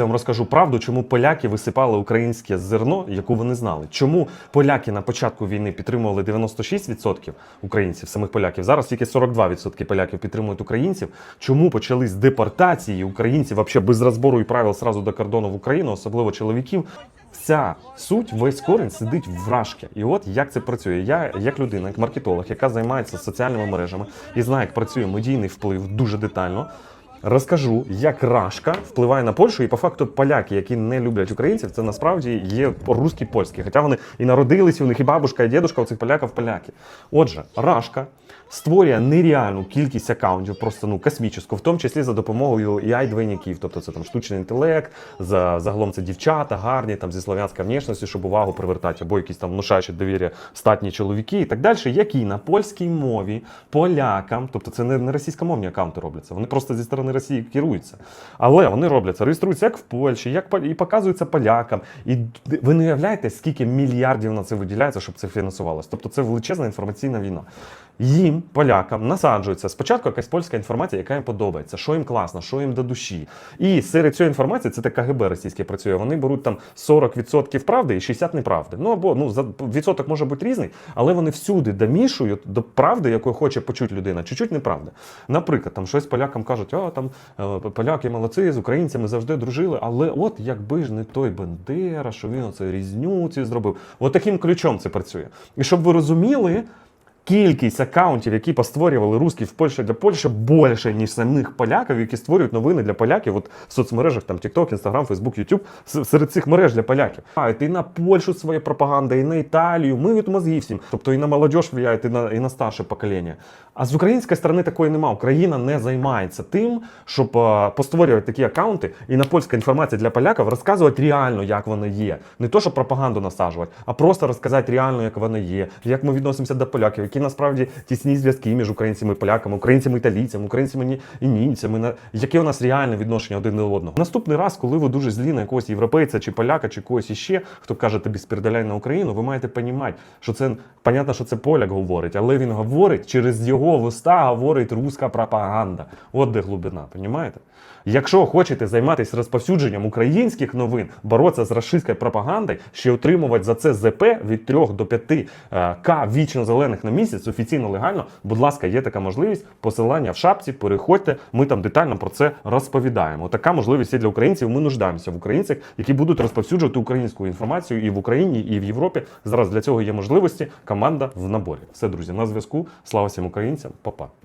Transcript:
Я вам розкажу правду, чому поляки висипали українське зерно, яку вони знали. Чому поляки на початку війни підтримували 96% українців, самих поляків. Зараз тільки 42% поляків підтримують українців. Чому почались депортації українців вообще без розбору і правил сразу до кордону в Україну, особливо чоловіків? Вся суть, весь корінь сидить в рашки. І от як це працює. Я, як людина, як маркетолог, яка займається соціальними мережами і знає, як працює медійний вплив дуже детально. Розкажу, як Рашка впливає на Польщу, і по факту поляки, які не люблять українців, це насправді є русські польські. Хоча вони і народилися, у них і бабушка, і дідушка у цих поляків поляки. Отже, Рашка створює нереальну кількість акаунтів, просто ну космічну, в тому числі за допомогою ai двойників тобто це там штучний інтелект, за загалом це дівчата, гарні там зі слов'янської внешності, щоб увагу привертати, або якісь там внушаючі довір'я статні чоловіки і так далі, які на польській мові полякам, тобто це не, російськомовні акаунти робляться, вони просто зі сторони Росії керуються. Але вони робляться, реєструються як в Польщі, як і показуються полякам. І ви не уявляєте, скільки мільярдів на це виділяється, щоб це фінансувалося. Тобто це величезна інформаційна війна. Їм, полякам, насаджується спочатку якась польська інформація, яка їм подобається, що їм класно, що їм до душі. І серед цієї інформації це те КГБ російське працює. Вони беруть там 40% правди і 60% неправди. Ну або ну за відсоток може бути різний, але вони всюди домішують до правди, якої хоче почути людина, чуть-чуть неправди. Наприклад, там щось полякам кажуть, а там е, поляки молодці, з українцями завжди дружили. Але от якби ж не той Бендера, що він оце різню ці зробив. От таким ключом це працює. І щоб ви розуміли. Кількість акаунтів, які постворювали русські в Польщі для Польщі, більше, ніж самих поляків, які створюють новини для поляків. От в соцмережах там TikTok, Instagram, Facebook, YouTube, серед цих мереж для поляків. А і на Польщу своя пропаганда, і на Італію. Ми від мозги всім. Тобто і на молодіж впливають, і на, і на старше покоління. А з української сторони такої нема. Україна не займається тим, щоб постворювати такі акаунти і на польська інформація для поляків розказувати реально, як воно є. Не то, щоб пропаганду насаджувати, а просто розказати реально, як воно є, як ми відносимося до поляків, які насправді тісні зв'язки між українцями і поляками, українцями італійцями, українцями і німцями. Яке у нас реальне відношення один до одного. Наступний раз, коли ви дуже злі на якогось європейця чи поляка, чи когось іще, хто каже тобі спірдаляй на Україну, ви маєте понімати, що це понятно, що це поляк говорить, але він говорить через його вуста говорить руська пропаганда. От де глибина, понімаєте? Якщо хочете займатися розповсюдженням українських новин, боротися з рашистською пропагандою, ще отримувати за це ЗП від 3 до 5 е, К вічно зелених на місяць, офіційно легально, будь ласка, є така можливість. Посилання в шапці, переходьте. Ми там детально про це розповідаємо. Така можливість є для українців. Ми нуждаємося в українцях, які будуть розповсюджувати українську інформацію і в Україні, і в Європі. Зараз для цього є можливості. Команда в наборі. Все, друзі, на зв'язку. Слава всім українцям, Па-па.